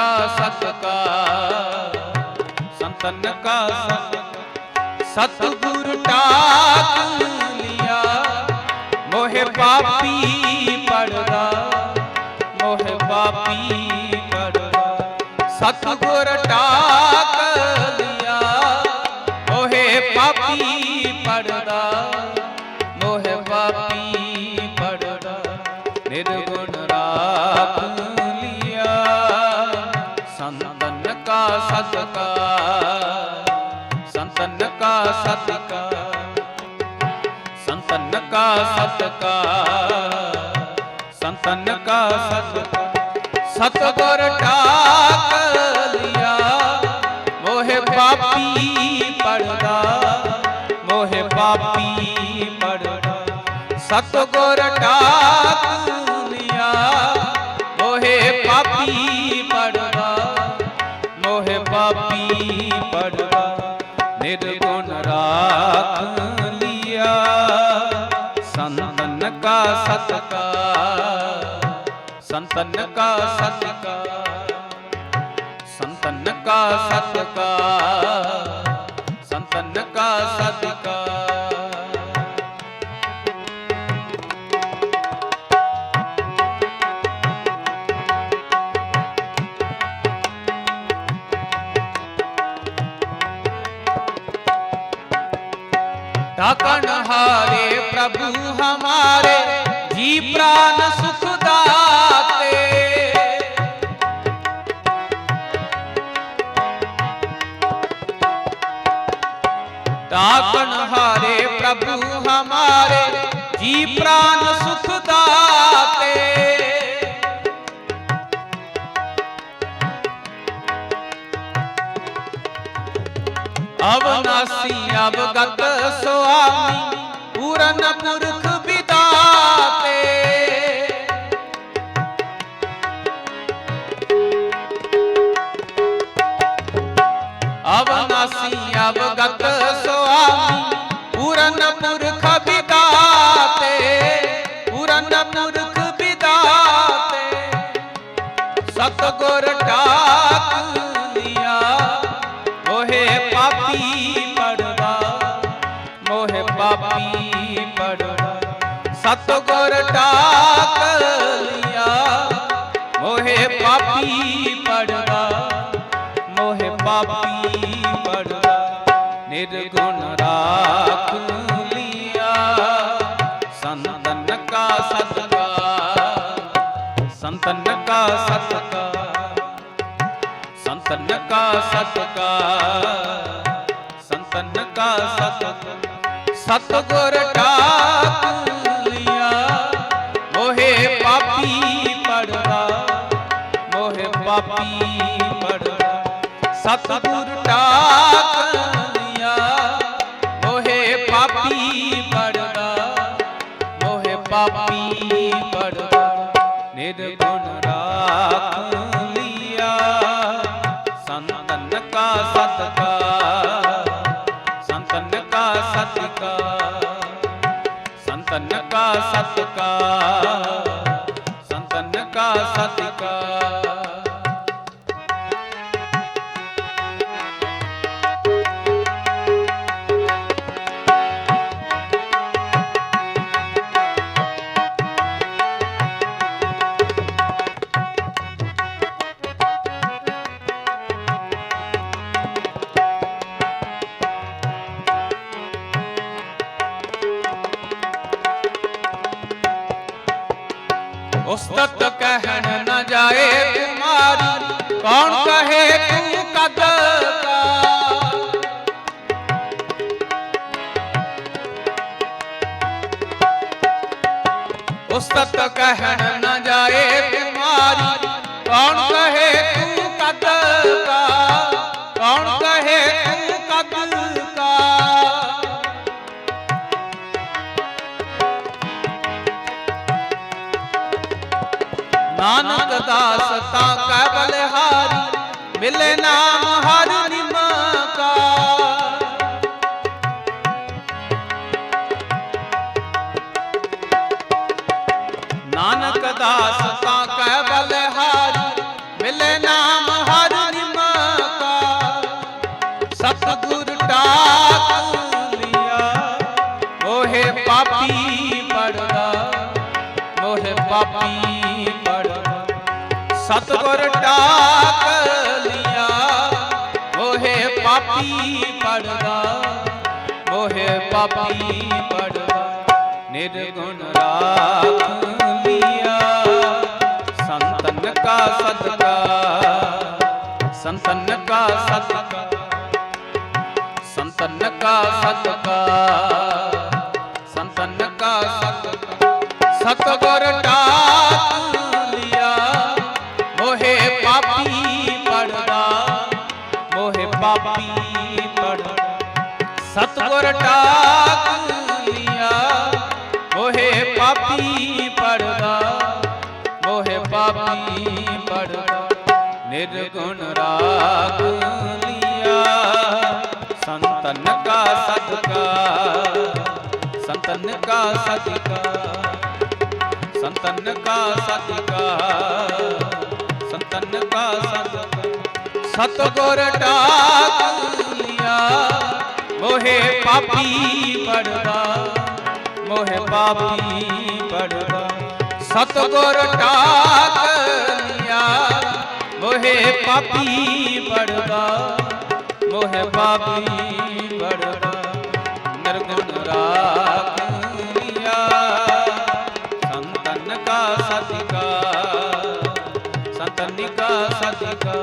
ਸੰਤਨ ਕਾ ਸਤਿਕਾ ਸੰਤਨ ਕਾ ਸਤਿਕਾ ਸਤਿਗੁਰ ਟਾਕ ਲਿਆ ਮੋਹਿ ਪਾਪੀ ਪੜਦਾ ਮੋਹਿ ਪਾਪੀ ਪੜਦਾ ਸਤਿਗੁਰ ਟਾਕ ਲਿਆ ਮੋਹਿ ਪਾਪੀ ਪੜਦਾ ਮੋਹਿ ਪਾਪੀ संतन का सदका संतन का सदका संतन का सदका सतगुर लिया, मोहे पापी पड़दा मोहे पापी पड़दा सतगोर टाक ਸੰਤਨ ਕਾ ਸਤਕਾ ਸੰਤਨ ਕਾ ਸਤਕਾ ਸੰਤਨ ਕਾ ਸਤਕਾ ਸੰਤਨ तकन हारे प्रभु हमारे, जी प्राण सुख दाते। ताकन हारे प्रभु हमारे, जी प्राण सुख दाते। ਅਵਨਾਸੀ ਅਵਗਤ ਸੁਆਮੀ ਪੂਰਨ ਪੁਰਖ ਵਿਦਾਤੇ। ਅਵਨਾਸੀ ਅਵਗਤ पापी पड़वा मोह पापी पड़वा सतगुर डाक लिया, मोहे पापी पड़वा मोहे पापी पड़वा निर्गुण राख लिया, संतन का सतका संतन का सतका संतन का सतका ਸੰਤਨ ਕਾ ਸਤਕਾ ਸਤਗੁਰ ਟਾਕ ਲਿਆ ਮੋਹਿ ਪਾਪੀ ਪੜਦਾ ਮੋਹਿ ਪਾਪੀ ਪੜਦਾ। ਸਤਗੁਰ ਟਾਕ सत्य सहन न जाए तुम्हारी कौन कहे तू कदर उस तक कहन न जाए तुम्हारी कौन ਨਾਨਕ ਦਾਸ ਤਾਂ ਕੈ ਬਲਿਹਾਰੀ ਮਿਲੇ ਨਾਮ ਹਰ ਨਿਮਕਾ ਨਾਨਕ ਦਾਸ ਤਾਂ ਕੈ ਬਲਿਹਾਰੀ ਮਿਲੇ ਨਾਮ ਹਰ ਨਿਮਕਾ ਸਤਿਗੁਰ ਟਾਕ ਲਿਆ, ਮੋਹਿ ਪਾਪੀ ਪੜਦਾ, ਮੋਹਿ ਪਾਪੀ सतगुर डाक लिया। ओहे पापी पड़दा। ओहे पापी पड़दा। निर्गुण राख लिया। संतन का सदका। संतन का सदका। संतन का सदका। संतन का सदका। सतगुर डाक ਸਤਗੁਰ ਟਾਕ ਲਿਆ ਮੋਹਿ ਪਾਪੀ ਪੜਦਾ ਮੋਹਿ ਪਾਪੀ ਪੜਦਾ ਨਿਰਗੁਣ ਰਾਗ ਲਿਆ ਸੰਤਨ ਕਾ ਸਦਕਾ, ਸੰਤਨ ਕਾ ਸਦਕਾ, ਸੰਤਨ ਕਾ ਸਦਕਾ, ਸੰਤਨ ਕਾ ਸਦਕਾ। ਸਤਗੁਰ ਟਾਕ ਲਿਆ मोहे पापी पड़वा, मोहे पापी पड़वा। सतगुर टाकिया मोहे पापी पड़वा, मोहे पापी पड़वा। निर्गुण राखिया संतन का सतिका, संतन का सतिका,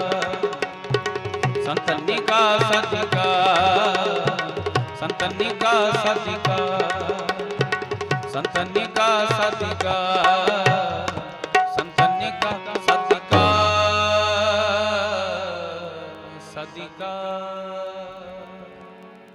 संतन का सतिका। ਕਾ ਸਤਿਕਾ ਸੰਤਨ ਕਾ ਸਤਿਕਾ ਸੰਤਨ